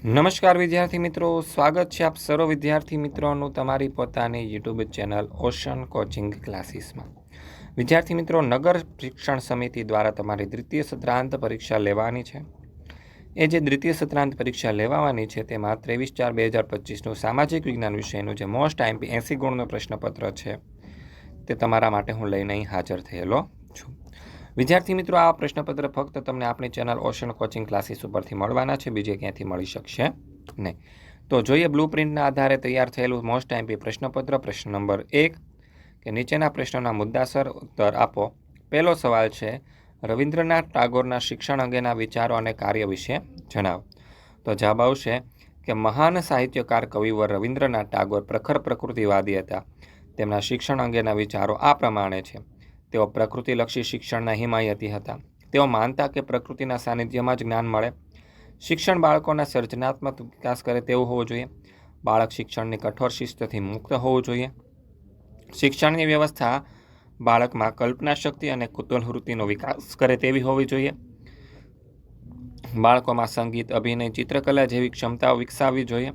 નમસ્કાર વિદ્યાર્થી મિત્રો, સ્વાગત છે આપ સર્વ વિદ્યાર્થી મિત્રોનું તમારી પોતાની યુટ્યુબ ચેનલ ઓશન કોચિંગ ક્લાસીસમાં. વિદ્યાર્થી મિત્રો, નગર શિક્ષણ સમિતિ દ્વારા તમારી દ્વિતીય સત્રાંત પરીક્ષા લેવાની છે. એ જે દ્વિતીય સત્રાંત પરીક્ષા લેવાની છે તેમાં ત્રેવીસ ચાર બે હજાર પચીસનું સામાજિક વિજ્ઞાન વિષયનું જે મોસ્ટ આઈમ્પી એંસી ગુણનું પ્રશ્નપત્ર છે, તે તમારા માટે હું લઈને અહીં હાજર થયેલો વિદ્યાર્થી મિત્રો, આ પ્રશ્નપત્ર ફક્ત તમને આપણી ચેનલ ઓશન કોચિંગ ક્લાસીસ ઉપરથી મળવાના છે. બીજે ક્યાંથી મળી શકશે? નહીં. તો જોઈએ બ્લુ પ્રિન્ટના આધારે તૈયાર થયેલું મોસ્ટ આઈમ્પી પ્રશ્નપત્ર. પ્રશ્ન નંબર એક, કે નીચેના પ્રશ્નોના મુદ્દાસર ઉત્તર આપો. પહેલો સવાલ છે, રવિન્દ્રનાથ ટાગોરના શિક્ષણ અંગેના વિચારો અને કાર્ય વિશે જણાવો. તો જવાબ આવશે કે મહાન સાહિત્યકાર કવિવર રવિન્દ્રનાથ ટાગોર પ્રખર પ્રકૃતિવાદી હતા. તેમના શિક્ષણ અંગેના વિચારો આ પ્રમાણે છે. તેઓ પ્રકૃતિલક્ષી શિક્ષણના હિમાયતી હતા. તેઓ માનતા કે પ્રકૃતિના સાનિધ્યમાં જ જ્ઞાન મળે. શિક્ષણ બાળકોના સર્જનાત્મક વિકાસ કરે તેવું હોવું જોઈએ. બાળક શિક્ષણની કઠોર શિસ્તથી મુક્ત હોવું જોઈએ. શિક્ષણની વ્યવસ્થા બાળકમાં કલ્પના શક્તિ અને કુતૂહલવૃત્તિનો વિકાસ કરે તેવી હોવી જોઈએ. બાળકોમાં સંગીત, અભિનય, ચિત્રકલા જેવી ક્ષમતાઓ વિકસાવવી જોઈએ.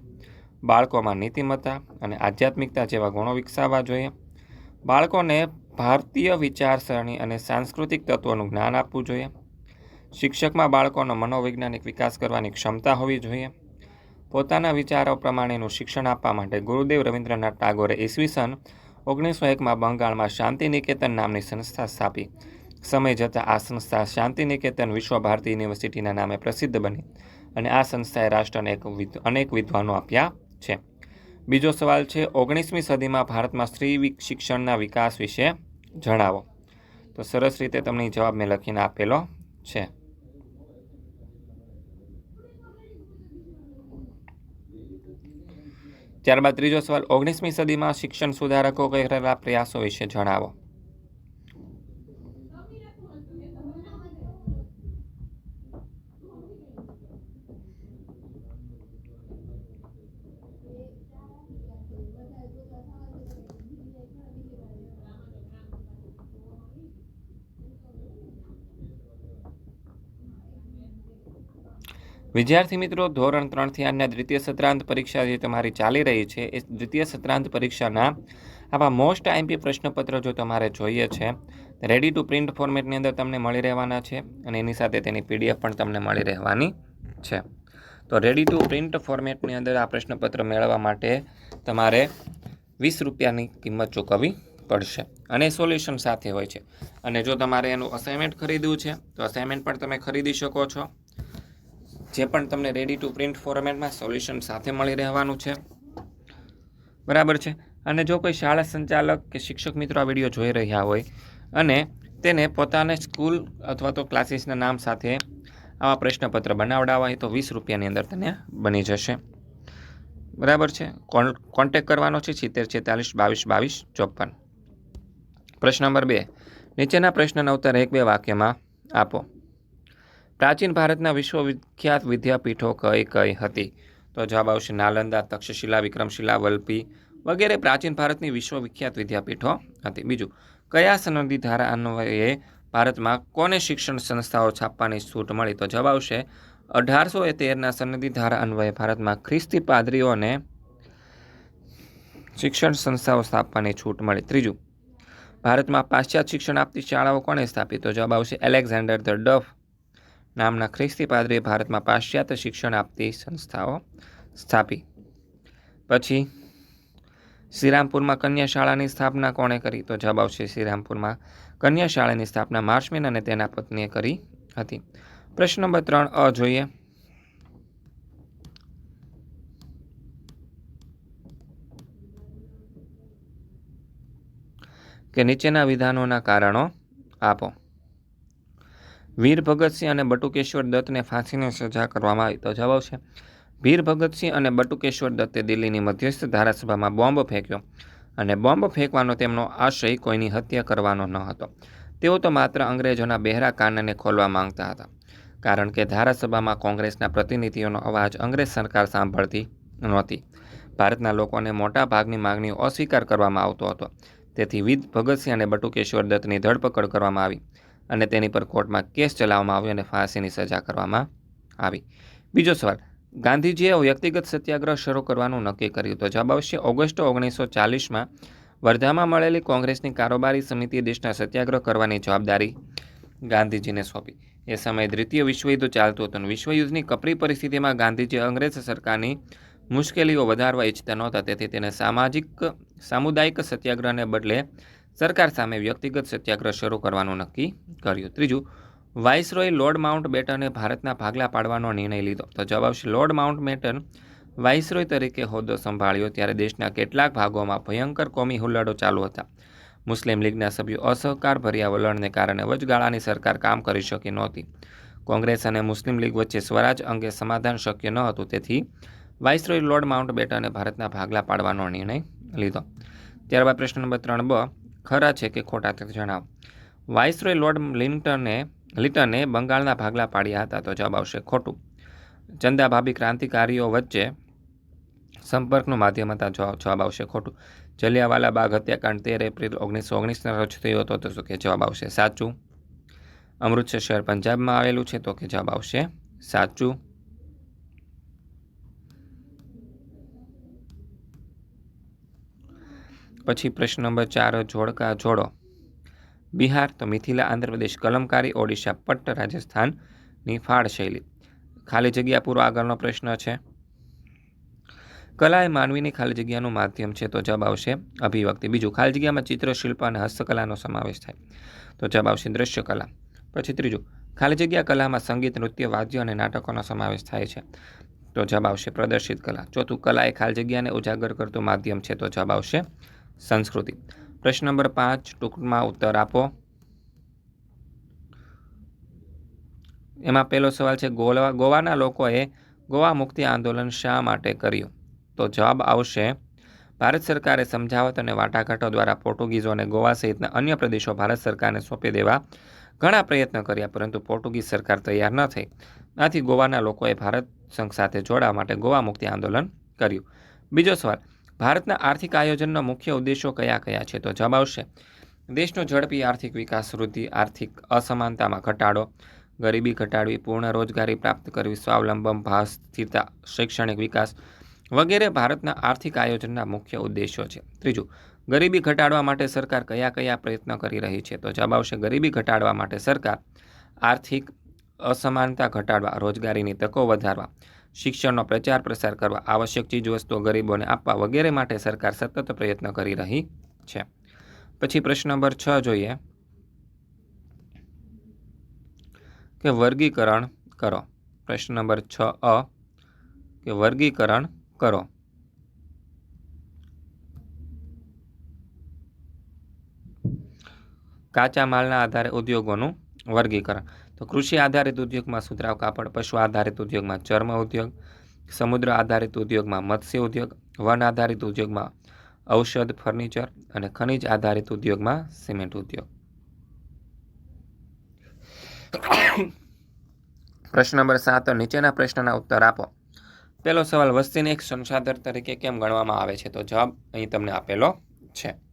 બાળકોમાં નીતિમત્તા અને આધ્યાત્મિકતા જેવા ગુણો વિકસાવવા જોઈએ. બાળકોને ભારતીય વિચારસરણી અને સાંસ્કૃતિક તત્વોનું જ્ઞાન આપવું જોઈએ. શિક્ષકમાં બાળકોનો મનોવૈજ્ઞાનિક વિકાસ કરવાની ક્ષમતા હોવી જોઈએ. પોતાના વિચારો પ્રમાણેનું શિક્ષણ આપવા માટે ગુરુદેવ રવિન્દ્રનાથ ટાગોરે ઈસવીસન ઓગણીસો એકમાં બંગાળમાં શાંતિ નિકેતન નામની સંસ્થા સ્થાપી. સમય જતાં આ સંસ્થા શાંતિ નિકેતન વિશ્વ ભારતી યુનિવર્સિટીના નામે પ્રસિદ્ધ બની અને આ સંસ્થાએ રાષ્ટ્રને એક અનેક વિદ્વાનો આપ્યા છે. બીજો સવાલ છે, ઓગણીસમી સદીમાં ભારતમાં સ્ત્રી શિક્ષણના વિકાસ વિશે જણાવો. તો સરસ રીતે તમને જવાબ મેં લખીને આપેલો છે. ત્યારબાદ ત્રીજો સવાલ, ઓગણીસમી સદીમાં શિક્ષણ સુધારકો કરેલા પ્રયાસો વિશે જણાવો. વિદ્યાર્થી મિત્રો, ધોરણ ત્રણથી આજના દ્વિતીય સત્રાંત પરીક્ષા જે તમારી ચાલી રહી છે, એ દ્વિતીય સત્રાંત પરીક્ષાના આવા મોસ્ટ આઈમ્પી પ્રશ્નપત્ર જો તમારે જોઈએ છે રેડી ટુ પ્રિન્ટ ફોર્મેટની અંદર તમને મળી રહેવાના છે અને એની સાથે તેની પીડીએફ પણ તમને મળી રહેવાની છે. તો રેડી ટુ પ્રિન્ટ ફોર્મેટની અંદર આ પ્રશ્નપત્ર મેળવવા માટે તમારે વીસ રૂપિયાની કિંમત ચૂકવવી પડશે અને સોલ્યુશન સાથે હોય છે. અને જો તમારે એનું અસાઇનમેન્ટ ખરીદવું છે, તો અસાઇનમેન્ટ પણ તમે ખરીદી શકો છો. જે પણ તમને રેડી ટુ પ્રિન્ટ ફોર્મેટમાં સોલ્યુશન સાથે મળી રહેવાનું છે. બરાબર છે? અને જો કોઈ શાળા સંચાલક કે શિક્ષક મિત્રો આ વીડિયો જોઈ રહ્યા હોય અને તેને પોતાને સ્કૂલ અથવા તો ક્લાસીસના નામ સાથે આવા પ્રશ્નપત્ર બનાવડાવવા હોય તો વીસ રૂપિયાની અંદર તેને બની જશે. બરાબર છે? કોન કોન્ટેક કરવાનો છે સિત્તેર છેતાલીસ બાવીસ બાવીસ ચોપન. પ્રશ્ન નંબર બે. નીચેના પ્રશ્નના ઉત્તર એક બે વાક્યમાં આપો. પ્રાચીન ભારતના વિશ્વવિખ્યાત વિદ્યાપીઠો કઈ કઈ હતી? તો જવાબ આવશે નાલંદા, તક્ષશિલા, વિક્રમશિલા વલ્પી વગેરે પ્રાચીન ભારતની વિશ્વવિખ્યાત વિદ્યાપીઠો હતી. બીજું, કયા સનદી ધારા અન્વયે ભારતમાં કોને શિક્ષણ સંસ્થાઓ છાપવાની છૂટ મળી? તો જવાબ આવશે અઢારસો તેરના સનદી ધારા અન્વયે ભારતમાં ખ્રિસ્તી પાદરીઓને શિક્ષણ સંસ્થાઓ સ્થાપવાની છૂટ મળી. ત્રીજું, ભારતમાં પાશ્ચાત્ય શિક્ષણ આપતી શાળાઓ કોણે સ્થાપી? તો જવાબ આવશે એલેક્ઝાન્ડર ધ ડફ. નામના ખ્રિસ્તી પાદરીએ ભારતમાં પાશ્ચાત્ય શિક્ષણ આપતી સંસ્થાઓ સ્થાપી. પછી શ્રીરામપુરમાં કન્યા શાળાની સ્થાપના કોણે કરી? તો જવાબ આવશે શ્રીરામપુરમાં કન્યા શાળાની સ્થાપના માર્શમેન અને તેના પત્નીએ કરી હતી. પ્રશ્ન નંબર ત્રણ, અ, જોઈએ. કે નીચેના વિધાનોના કારણો આપો. વીર ભગતસિંહ અને બટુકેશ્વર દત્તને ફાંસીની સજા કરવામાં આવી. તો જવાબ આવશે. વીર ભગતસિંહ અને બટુકેશ્વર દત્તે દિલ્હીની મધ્યસ્થ ધારાસભામાં બોમ્બ ફેંક્યો અને બોમ્બ ફેંકવાનો તેમનો આશય કોઈની હત્યા કરવાનો ન હતો. તેઓ તો માત્ર અંગ્રેજોના બહેરા કાનને ખોલવા માંગતા હતા. કારણ કે ધારાસભામાં કોંગ્રેસના પ્રતિનિધિઓનો અવાજ અંગ્રેજ સરકાર સાંભળતી નહોતી. ભારતના લોકોને મોટા ભાગની માગણીઓ અસ્વીકાર કરવામાં આવતો હતો. તેથી વીર ભગતસિંહ અને બટુકેશ્વર દત્તની ધરપકડ કરવામાં આવી. અને તેની પર કોર્ટમાં કેસ ચલાવવામાં આવ્યો અને ફાંસીની સજા કરવામાં આવી. બીજો સવાલ, ગાંધીજીએ વ્યક્તિગત સત્યાગ્રહ શરૂ કરવાનું નક્કી કર્યું તો જવાબ આવશે ઓગસ્ટ ઓગણીસો ચાલીસમાં વર્ધામાં મળેલી કોંગ્રેસની કારોબારી સમિતિએ દેશના સત્યાગ્રહ કરવાની જવાબદારી ગાંધીજીને સોંપી. એ સમયે દ્વિતીય વિશ્વયુદ્ધ ચાલતું હતું વિશ્વયુદ્ધની કપરી પરિસ્થિતિમાં ગાંધીજી અંગ્રેજ સરકારની મુશ્કેલીઓ વધારવા ઈચ્છતા નહોતા, તેથી તેને સામાજિક, સામુદાયિક સત્યાગ્રહને બદલે સરકાર સામે વ્યક્તિગત સત્યાગ્રહ શરૂ કરવાનું નક્કી કર્યું. ત્રીજું, વાઇસરોય લોર્ડ માઉન્ટ બેટને ભારતના ભાગલા પાડવાનો નિર્ણય લીધો. તો જવાબ આવશે લોર્ડ માઉન્ટ બેટન વાઇસરોય તરીકે હોદ્દો સંભાળ્યો ત્યારે દેશના કેટલાક ભાગોમાં ભયંકર કોમી હુલ્લડો ચાલુ હતા. મુસ્લિમ લીગના સભ્યો અસહકાર ભર્યા વલણને કારણે વચગાળાની સરકાર કામ કરી શકી નહોતી. કોંગ્રેસ અને મુસ્લિમ લીગ વચ્ચે સ્વરાજ અંગે સમાધાન શક્ય ન હતું, તેથી વાઇસરોય લોર્ડ માઉન્ટ બેટને ભારતના ભાગલા પાડવાનો નિર્ણય લીધો. ત્યારબાદ પ્રશ્ન નંબર ત્રણ બ ખરા છે કે ખોટા તે જણાવો. વાઇસરોય લોર્ડ લિન્ટને, લિટને બંગાળના ભાગલા પાડ્યા હતા તો જવાબ આવશે ખોટું. ચંદાભાભી ક્રાંતિકારીઓ વચ્ચે સંપર્કનું માધ્યમ હતા જવાબ આવશે ખોટું. જલિયાવાલા બાગ હત્યાકાંડ તેર એપ્રિલ ઓગણીસો ઓગણીસના રોજ થયો હતો તો શું કે જવાબ આવશે સાચું? અમૃતસર શહેર પંજાબમાં આવેલું છે તો કે જવાબ આવશે સાચું. પછી પ્રશ્ન નંબર ચાર, જોડકા જોડો. બિહાર તો મિથિલા આંધ્રપ્રદેશ કલમકારી, ઓડિશા પટ્ટ, રાજસ્થાનની ફાળ શૈલી. ખાલી જગ્યા પૂરો આગળનો પ્રશ્ન છે. કલા એ માનવીની ખાલી જગ્યાનું માધ્યમ છે તો જવાબ આવશે અભિવ્યક્તિ. બીજું, ખાલી જગ્યામાં ચિત્ર, શિલ્પ અને હસ્તકલાનો સમાવેશ થાય. તો જવાબ આવશે દ્રશ્યકલા. પછી ત્રીજું, ખાલી જગ્યા કલામાં સંગીત, નૃત્ય, વાદ્ય અને નાટકોનો સમાવેશ થાય છે. તો જવાબ આવશે પ્રદર્શિત કલા. ચોથું કલા એ ખાલી જગ્યાને ઉજાગર કરતું માધ્યમ છે તો જવાબ આવશે સંસ્કૃતિ. પ્રશ્ન નંબર પાંચ, ટૂંકમાં ઉત્તર આપો. એમાં પહેલો સવાલ છે, ગોવા, ગોવાના લોકોએ ગોવા મુક્તિ આંદોલન શા માટે કર્યું? તો જવાબ આવશે, ભારત સરકારે સમજાવટ અને વાટાઘાટો દ્વારા પોર્ટુગીઝો અને ગોવા સહિતના અન્ય પ્રદેશો ભારત સરકારને સોંપી દેવા ઘણા પ્રયત્ન કર્યા, પરંતુ પોર્ટુગીઝ સરકાર તૈયાર ન થઈ. આથી ગોવાના લોકોએ ભારત સંઘ સાથે જોડાવા માટે ગોવા મુક્તિ આંદોલન કર્યું. બીજો સવાલ ભારતના આર્થિક આયોજનનો મુખ્ય ઉદ્દેશો કયા કયા છે તો જવાબ આવશે. દેશનો ઝડપી આર્થિક વિકાસ, વૃદ્ધિ, આર્થિક અસમાનતામાં ઘટાડો, ગરીબી ઘટાડવી, પૂર્ણ રોજગારી પ્રાપ્ત કરવી, સ્વાવલંબન ભાવ સ્થિરતા, શૈક્ષણિક વિકાસ વગેરે ભારતના આર્થિક આયોજનના મુખ્ય ઉદ્દેશો છે. ત્રીજું, ગરીબી ઘટાડવા માટે સરકાર કયા કયા પ્રયત્નો કરી રહી છે તો જવાબ આવશે, ગરીબી ઘટાડવા માટે સરકાર આર્થિક અસમાનતા ઘટાડવા, રોજગારીની તકો વધારવા શિક્ષણનો પ્રચાર પ્રસાર કરવા આવશ્યક ચીજવસ્તુઓ ગરીબોને આપવા વગેરે માટે સરકાર સતત પ્રયત્ન કરી રહી છે. પછી પ્રશ્ન નંબર છ જોઈએ કે વર્ગીકરણ કરો. પ્રશ્ન નંબર છ અ કે વર્ગીકરણ કરો. કાચા માલના આધારે ઉદ્યોગોનું વર્ગીકરણ. તો કૃષિ આધારિત ઉદ્યોગમાં સુતરાવ કાપડ, પશુ આધારિત ઉદ્યોગમાં ચર્મ ઉદ્યોગ, સમુદ્ર આધારિત ઉદ્યોગમાં મત્સ્ય ઉદ્યોગ, વન આધારિત ઉદ્યોગમાં ઔષધ, ફર્નિચર અને ખનિજ આધારિત ઉદ્યોગમાં સિમેન્ટ ઉદ્યોગ. પ્રશ્ન નંબર સાત નીચેના પ્રશ્નના ઉત્તર આપો. પહેલો સવાલ, વસ્તીને એક સંસાધન તરીકે કેમ ગણવામાં આવે છે? તો જવાબ અહીં તમને આપેલો છે.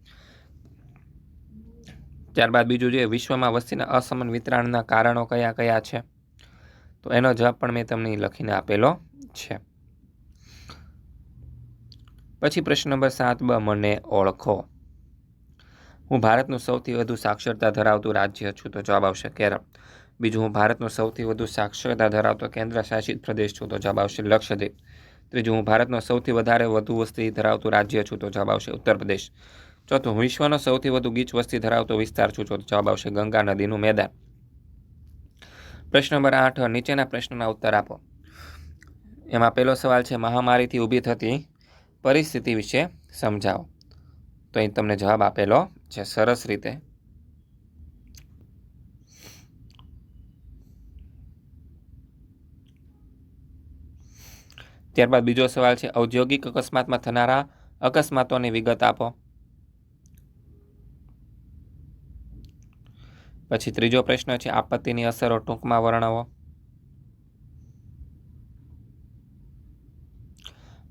ત્યારબાદ બીજું જોઈએ, વિશ્વમાં વસ્તીના અસમાન વિતરણના કારણો કયા કયા છે? તો એનો જવાબ પણ મેં તમને લખીને આપેલો છે. પછી પ્રશ્ન નંબર સાત, બ મને ઓળખો. હું ભારતનું સૌથી વધુ સાક્ષરતા ધરાવતું રાજ્ય છું, તો જવાબ આવશે કેરળ. બીજું, હું ભારતનું સૌથી વધુ સાક્ષરતા ધરાવતો કેન્દ્ર શાસિત પ્રદેશ છું, તો જવાબ આવશે લક્ષદ્વીપ. ત્રીજું, હું ભારતનો સૌથી વધારે વધુ વસ્તી ધરાવતું રાજ્ય છું, તો જવાબ આવશે ઉત્તર પ્રદેશ. ચોથું, વિશ્વનો સૌથી વધુ ગીચ વસ્તી ધરાવતો વિસ્તાર છું. તો જવાબ આવશે ગંગા નદીનું મેદાન. પ્રશ્ન નંબર આઠ, નીચેના પ્રશ્નના ઉત્તર આપો. એમાં પહેલો સવાલ છે, મહામારીથી ઊભી થતી પરિસ્થિતિ વિશે સમજાવો. તો અહીં તમને જવાબ આપેલો છે, સરસ રીતે. ત્યારબાદ બીજો સવાલ છે, ઔદ્યોગિક અકસ્માતમાં થનારા અકસ્માતોની વિગત આપો. પછી ત્રીજો પ્રશ્ન છે, આપત્તિની અસરો ટૂંકમાં વર્ણવો.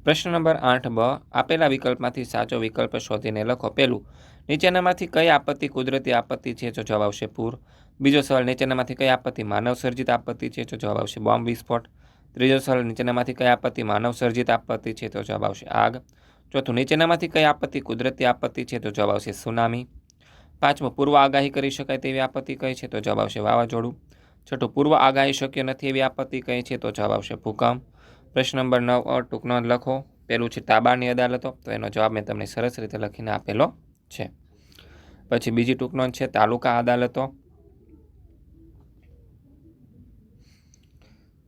પ્રશ્ન નંબર આઠ બ, આપેલા વિકલ્પમાંથી સાચો વિકલ્પ શોધીને લખો પહેલું નીચેનામાંથી કઈ આપત્તિ કુદરતી આપત્તિ છે, જો જવાબ આવશે પૂર. બીજો સવાલ, નીચેનામાંથી કઈ આપત્તિ માનવ સર્જિત આપત્તિ છે તો જવાબ આવશે બોમ્બ વિસ્ફોટ. ત્રીજો સવાલ, નીચેનામાંથી કઈ આપત્તિ માનવ સર્જિત આપત્તિ છે, તો જવાબ આવશે આગ. ચોથું, નીચેનામાંથી કઈ આપત્તિ કુદરતી આપત્તિ છે, તો જવાબ આવશે સુનામી. પાંચમું, પૂર્વ આગાહી કરી શકાય તેવી આપત્તિ કઈ છે તો જવાબ આવશે વાવાઝોડું. છઠ્ઠું, પૂર્વ આગાહી શક્ય નથી એવી આપત્તિ કઈ છે તો જવાબ આવશે ભૂકંપ. પ્રશ્ન નંબર નવ અ ટૂંકનો લખો. પેલું છે તાબાની અદાલતો, તો એનો જવાબ મેં તમને સરસ રીતે લખીને આપેલો છે. પછી બીજી ટૂંકનો છે તાલુકા અદાલતો.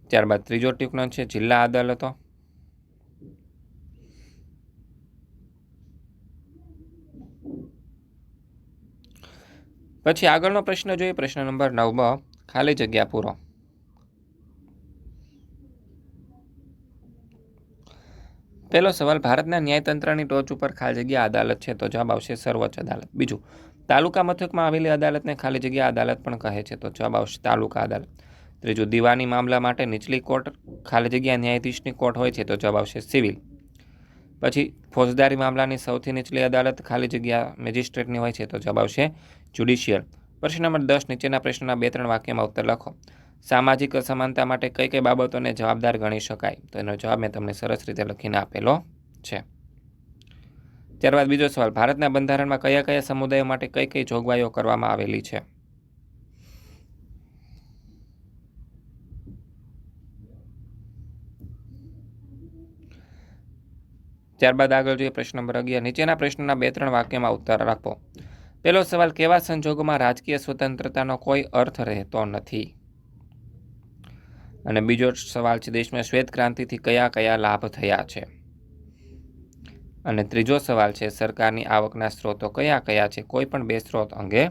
ત્યારબાદ ત્રીજો ટૂંકનો છે જિલ્લા અદાલતો. પછી આગળનો પ્રશ્ન જોઈએ. પ્રશ્ન નંબર નવ ખાલી જગ્યા પૂરો. પહેલો સવાલ, ભારતના ન્યાયતંત્રની ટોચ ઉપર ખાલી જગ્યા અદાલત છે તો જવાબ આવશે સર્વોચ્ચ અદાલત. બીજું, તાલુકા મથકમાં આવેલી અદાલતને ખાલી જગ્યા અદાલત પણ કહે છે તો જવાબ આવશે તાલુકા અદાલત. ત્રીજું, દીવાની મામલા માટે નીચલી કોર્ટ, ખાલી જગ્યા ન્યાયાધીશની કોર્ટ હોય છે તો જવાબ આવશે સિવિલ. પછી, ફોજદારી મામલાની સૌથી નીચલી અદાલત ખાલી જગ્યા મેજિસ્ટ્રેટની હોય છે તો જવાબ આવશે જ્યુડિશિયલ. પ્રશ્ન નંબર દસ, નીચેના પ્રશ્નના બે ત્રણ વાક્યમાં ઉત્તર લખો. સામાજિક અસમાનતા માટે કઈ કઈ બાબતોને જવાબદાર ગણી શકાય? તો એનો જવાબ મેં તમને સરસ રીતે લખીને આપેલો છે. ત્યારબાદ બીજો સવાલ, ભારતના બંધારણમાં કયા કયા સમુદાયો માટે કઈ કઈ જોગવાઈઓ કરવામાં આવેલી છે? ત્યારબાદ આગળ જોઈએ પ્રશ્ન નંબર અગિયાર, નીચેના પ્રશ્નના બે ત્રણ વાક્યમાં ઉત્તર આપો. પહેલો સવાલ, કેવા સંજોગોમાં રાજકીય સ્વતંત્રતાનો કોઈ અર્થ રહેતો નથી? અને બીજો સવાલ છે, દેશમાં શ્વેત ક્રાંતિથી કયા કયા લાભ થયા છે? અને ત્રીજો સવાલ છે, સરકારની આવકના સ્ત્રોતો કયા કયા છે? કોઈ પણ બે સ્ત્રોત અંગે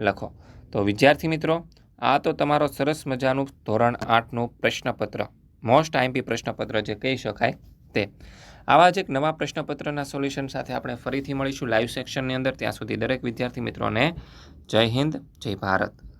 લખો. તો વિદ્યાર્થી મિત્રો, આ તો તમારો સરસ મજાનું ધોરણ આઠનું પ્રશ્નપત્ર, મોસ્ટ આઈમ્પી પ્રશ્નપત્ર જે કહી શકાય તે. આવા જ એક નવા પ્રશ્નપત્રના સોલ્યુશન સાથે આપણે ફરીથી મળીશું લાઈવ સેક્શનની અંદર. ત્યાં સુધી દરેક વિદ્યાર્થી મિત્રોને જય હિન્દ, જય ભારત.